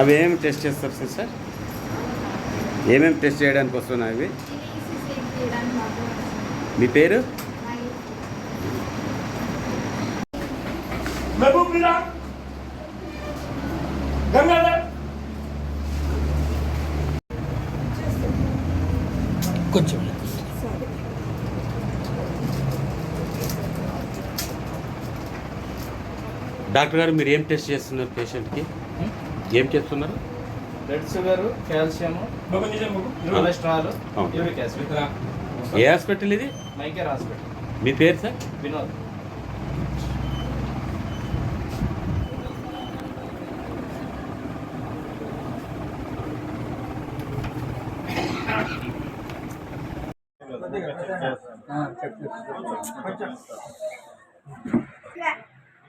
అవి ఏమేమి టెస్ట్ చేస్తారు సార్ సార్? ఏమేమి టెస్ట్ చేయడానికి వస్తున్నాయి అవి? మీ పేరు? కొంచెం. డాక్టర్ గారు మీరు ఏం టెస్ట్ చేస్తున్నారు పేషెంట్కి? ఏం చేస్తున్నారు? Blood sugar calcium cholesterol uric acid. ఏ హాస్పిటల్ ఇది? Mycare hospital. మీ పేరు సార్? వినోద్.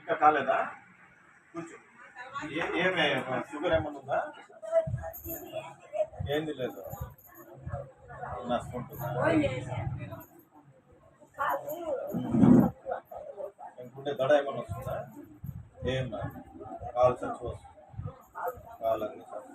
ఇంకా కాలేదా? కూర్చో. ఏమి షుగర్ ఏమన్నా ఉందా? ఏంది లేదు. నష్టంటుందా ఇంకుంటే దడ ఏమన్నా వస్తుందా? ఏం రాదు. కాలు చచ్చి వస్తుంది? కాలన్నీ చచ్చి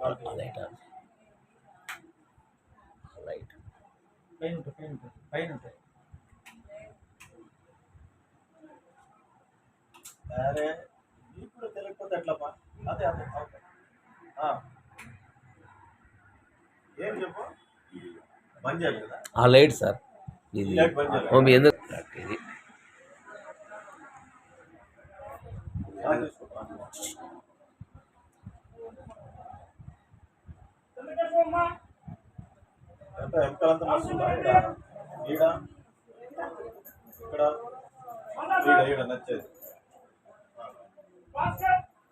కాలు లైట్ లైట్ పైన ఉంటాయి, పైన ఉంటాయి, పైన ఉంటాయి అరే ఇప్పుడు తెలియకపోతే ఎట్లమ్మా అదే అదే ఓకే. ఆ. ఏం చెప్పు? బంద్ చేయాలి కదా? ఆ లైట్ సార్. ఇది ఎందుకు? ఇది ఆ, తీసుకో. ఎంత ఎంకలంతా వస్తుందా ఈడ ఇక్కడ. ఈడ ఈడ నచ్చేది.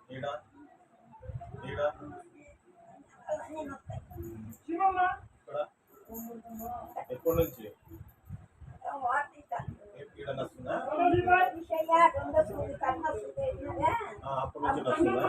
ఈడ ఈడ. ఇక్కడ. ఎప్పటి నుంచి? ఈడ నచ్చుందా? ఆ, అప్పటి నుంచి నచ్చుందా?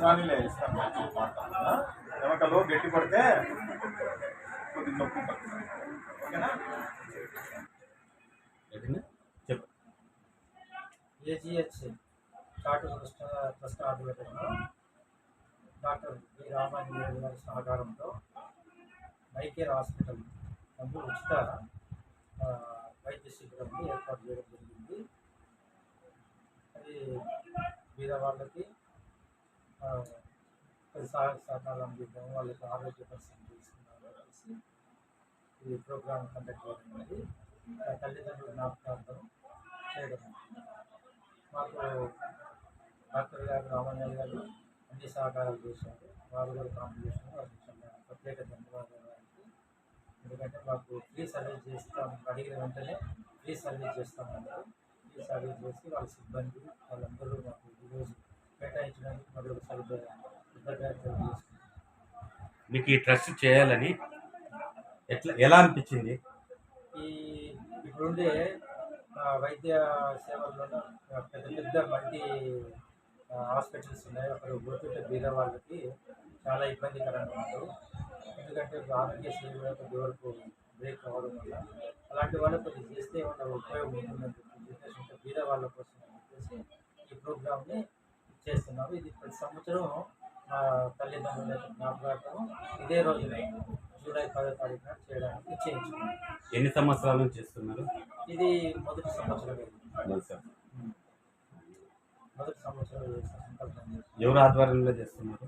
రానిలే ఇస్తాను? ఎమకలు గట్టి పడితే కొద్దిగా నొప్పి పడుతుంది. ఓకేనా? చెప్పు. ఏజిహెచ్ చాటు ట్రస్ట్ ఆధ్వర్యంలో డాక్టర్ బి రామాంజనేయులు గారి సహకారంతో మైకేర్ హాస్పిటల్ నందు ఉచిత వైద్య శిబిరాన్ని ఏర్పాటు చేయడం జరిగింది. అది మీద వాళ్ళకి పది సహాయ సహకారాలు అందిద్దాం వాళ్ళకి ఆరోగ్య పరిస్థితి తీసుకున్నారు అనేసి ఈ ప్రోగ్రామ్ కండక్ట్ చేయడం అనేది తల్లిదండ్రుల జ్ఞాపకార్థం చేయడం మాకు డాక్టర్ గారు రామయ్య గారు అన్ని సహకారాలు చేశారు. వారు కూడా కాంట్రిబ్యూషన్ ప్రత్యేక ధన్యవాదాలు. ఎందుకంటే మాకు ఫ్రీ సర్వీస్ చేస్తాం. అడిగిన వెంటనే ఫ్రీ సర్వీస్ చేస్తామన్నారు ఫ్రీ సర్వీస్ చేసి వాళ్ళ సిబ్బంది వాళ్ళందరూ మాకు ఈరోజు కేటాయించడానికి మరి ఒకసారి కృతజ్ఞతలు తెలియజేస్తున్నాం మీకు ఈ ట్రస్ట్ చేయాలని ఎట్లా ఎలా అనిపించింది? ఈ ఇప్పుడుండే వైద్య సేవల్లోనూ పెద్ద పెద్ద మల్టీ హాస్పిటల్స్ ఉన్నాయి. అక్కడ పోతుంటే బీద వాళ్ళకి చాలా ఇబ్బందికరంగా ఉన్నారు ఎందుకంటే ఆరోగ్యశ్రీ కూడా కొద్ది వరకు బ్రేక్ అవ్వడం వల్ల అలాంటి వాళ్ళకి కొద్దిగా చేస్తే ఏమన్నా ఉపయోగం ఉంటుందని చెప్పేసి ఉంటే బీద వాళ్ళ కోసం చెప్పేసి ఈ ప్రోగ్రామ్ని చేస్తున్నాము. ఇది ప్రతి సంవత్సరం మా తల్లిదండ్రుల జ్ఞాపకార్థం ఇదే రోజున జూలై పదో తారీఖున చేయడానికి నిశ్చయించుకున్నాం ఎన్ని సంవత్సరాల నుంచి చేస్తున్నారు? ఇది మొదటి సంవత్సరం. మొదటి సంవత్సరం. ఎవరు ఆధ్వర్యంలో చేస్తున్నారు?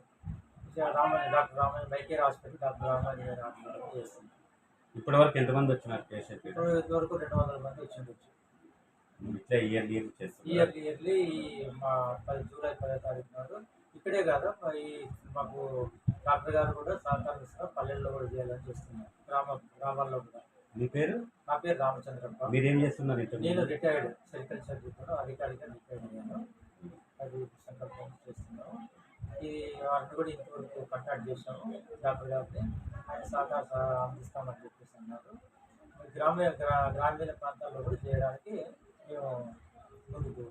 రామాయణ డాక్టర్ రామాయణ వైకేర్ హాస్పిటల్ డాక్టర్ రామాయణ గారి చేస్తుంది ఇప్పటి వరకు ఎంతమంది వచ్చినారు పేషెంట్? ఇప్పుడు ఇంతవరకు రెండు వందల మంది వచ్చి ఉండొచ్చు ఇట్లా ఇయర్ ఇయర్ చేస్తున్నారు. ఇయర్లీ ఇయర్లీ మా పది జూలై పదో తారీఖు నాడు ఇక్కడే కాదు ఈ మాకు డాక్టర్ గారు కూడా సహకరిస్తారు పల్లెల్లో కూడా చేయాలని చేస్తున్నారు గ్రామ గ్రామాల్లో కూడా. మీ పేరు? నా పేరు రామచంద్రప్ప. మీరేం చేస్తున్నారు నేను రిటైర్డ్ సెరికల్చర్ అధికారిగా రిటైర్డ్ అయ్యాను అది సంకల్పం చేస్తున్నాము ఈ వారిని కూడా ఇంతవరకు కాంటాక్ట్ చేసాము డాక్టర్ గారిని ఆయన సహకార సహ- అందిస్తామని చెప్పేసి అన్నారు. గ్రామీణ గ్రా- గ్రామీణ ప్రాంతాల్లో కూడా చేయడానికి మేము ముందుకు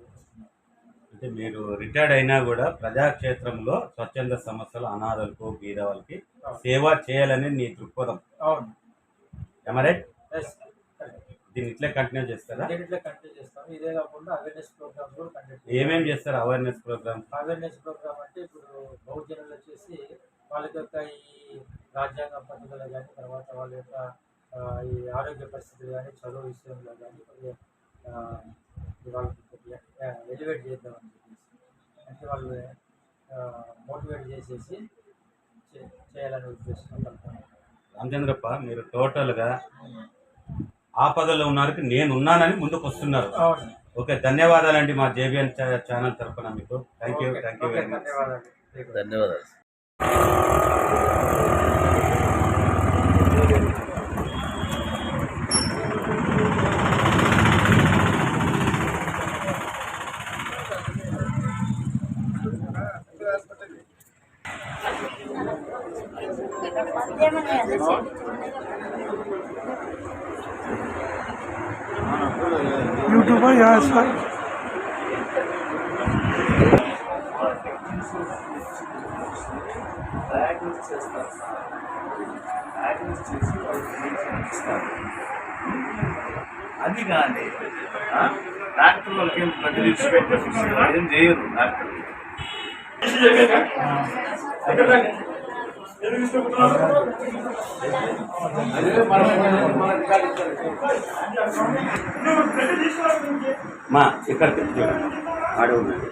అంటే మీరు రిటైర్డ్ అయినా కూడా ప్రజాక్షేత్రంలో స్వచ్ఛంద సంస్థలు అనాథలకు బీద వాళ్ళకి సేవ చేయాలని నీ దృక్పథం. అవును. ఎమరైట్ ఎస్ దీన్ని ఇట్లే కంటిన్యూ చేస్తారా? దీంట్లో కంటిన్యూ చేస్తాము. ఇదే కాకుండా అవేర్నెస్ ప్రోగ్రామ్స్ కూడా కండక్ట్ ఏమేం చేస్తారు అవేర్నెస్ ప్రోగ్రామ్ అవేర్నెస్ ప్రోగ్రామ్ అంటే ఇప్పుడు బహుజనులు వచ్చేసి వాళ్ళ యొక్క ఈ రాజ్యాంగ పద్ధతులు కానీ తర్వాత వాళ్ళ యొక్క ఈ ఆరోగ్య పరిస్థితులు కానీ చదువు విషయంలో కానీ వాళ్ళకి ఎలివేట్ చేద్దామని చెప్పేసి. అంటే వాళ్ళు మోటివేట్ చేసేసి చే- చేయాలనే ఉద్దేశం రామచంద్రప్ప మీరు టోటల్గా ఆపదలో ఉన్నారు నేను ఉన్నానని ముందుకు వస్తున్నారు ఓకే ధన్యవాదాలండి మా జేబిఎన్ ఛానల్ తరఫున మీకు. Thank you thank you very much ధన్యవాదాలు. ధన్యవాదాలు. यूट्यूबर यहाँ सर డయాగ్నోస్ చేస్తారు సార్ డయాగ్నోస్ చేసి వాళ్ళకి మెడిసిన్ ఇస్తారు అది కానీ ఆ, డాక్టర్ వాళ్ళకి ఏం ప్రతి విడిచిపెట్టేసి ఏం చేయరు డాక్టర్ మా ఇక్కడికి చూడండి. ఆడే ఉన్నాడు.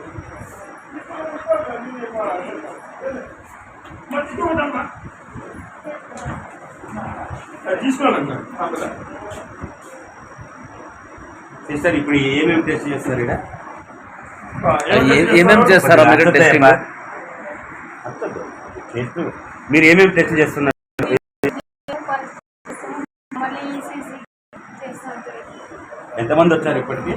సిస్టర్ ఇప్పుడు ఏమేమి టెస్ట్ చేస్తారు ఇక్కడ? ఏ- ఏమేం చేస్తారా? టెస్టింగ్ అర్థం. మీరు ఏమేమి టెస్ట్ చేస్తున్నారు? ఎంతమంది వచ్చారు ఇప్పటికి?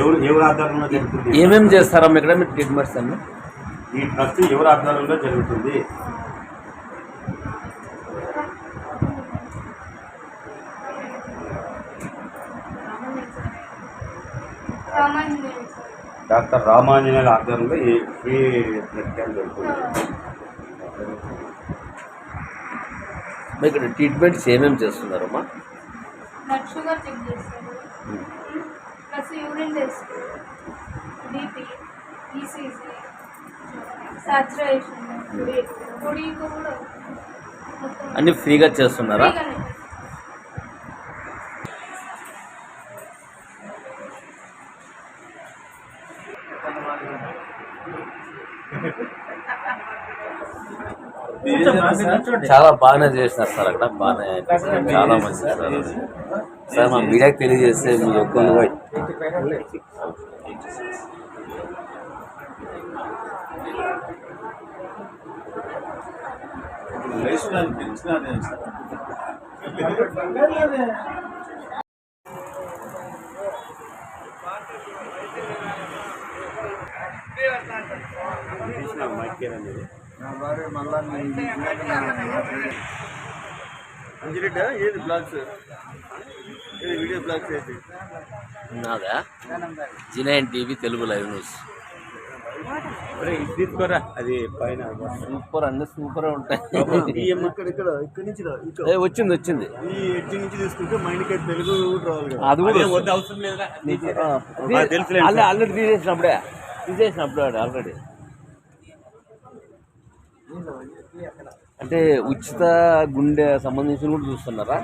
ఎవరు ఎవరు ఆధ్వర్యంలో జరుగుతుంది? ఏమేం చేస్తారా ఇక్కడ మీరు ట్రీట్మెంట్స్ అన్ని. ఈ ట్రస్ట్ ఎవరు ఆధ్వర్యంలో జరుగుతుంది? రామాంజనేయులు డాక్టర్ రామాంజనేయుల ఆధ్వర్యంలో ఈ ఫ్రీ బ్లడ్ క్యాంప్ జరుగుతుంది. మరి ఇక్కడ ట్రీట్మెంట్స్ ఏమేం చేస్తున్నారమ్మా? బ్లడ్ షుగర్ చెక్ చేస్తారు. Plus urine test BP ECG saturation పొడి కూడా అన్ని ఫ్రీగా చేస్తున్నారా? చాలా బాగానే చేసినారు సార్ అక్కడ బాగానే చాలా మంచి సార్ సార్ మా మీడియాకి తెలియజేస్తే మీ యొక్క పైన ఉంటాయి ఏది బ్లాగ్స్? ఏది వీడియో బ్లాగ్స్ ఏది నాదా? జినైన్ టీవీ తెలుగు లైవ్ న్యూస్. తీసుకోరా. అది పైన సూపర్ అన్ని సూపర్ ఉంటాయి. ఇక్కడ ఇక్కడ ఇక్కడ నుంచి రా ఇక్కడ. ఏ, వచ్చింది వచ్చింది. ఈ ఎడ్జ్ నుంచి తీసుకుంటే మైండ్కి తెలుగు రావాలి అది కూడా వద్దు అవసరం ఆల్రెడీ తీసేసినప్పుడే. తీసేసినప్పుడు ఆల్రెడీ. అంటే ఉచిత గుండె సంబంధించిన కూడా చూస్తున్నారా?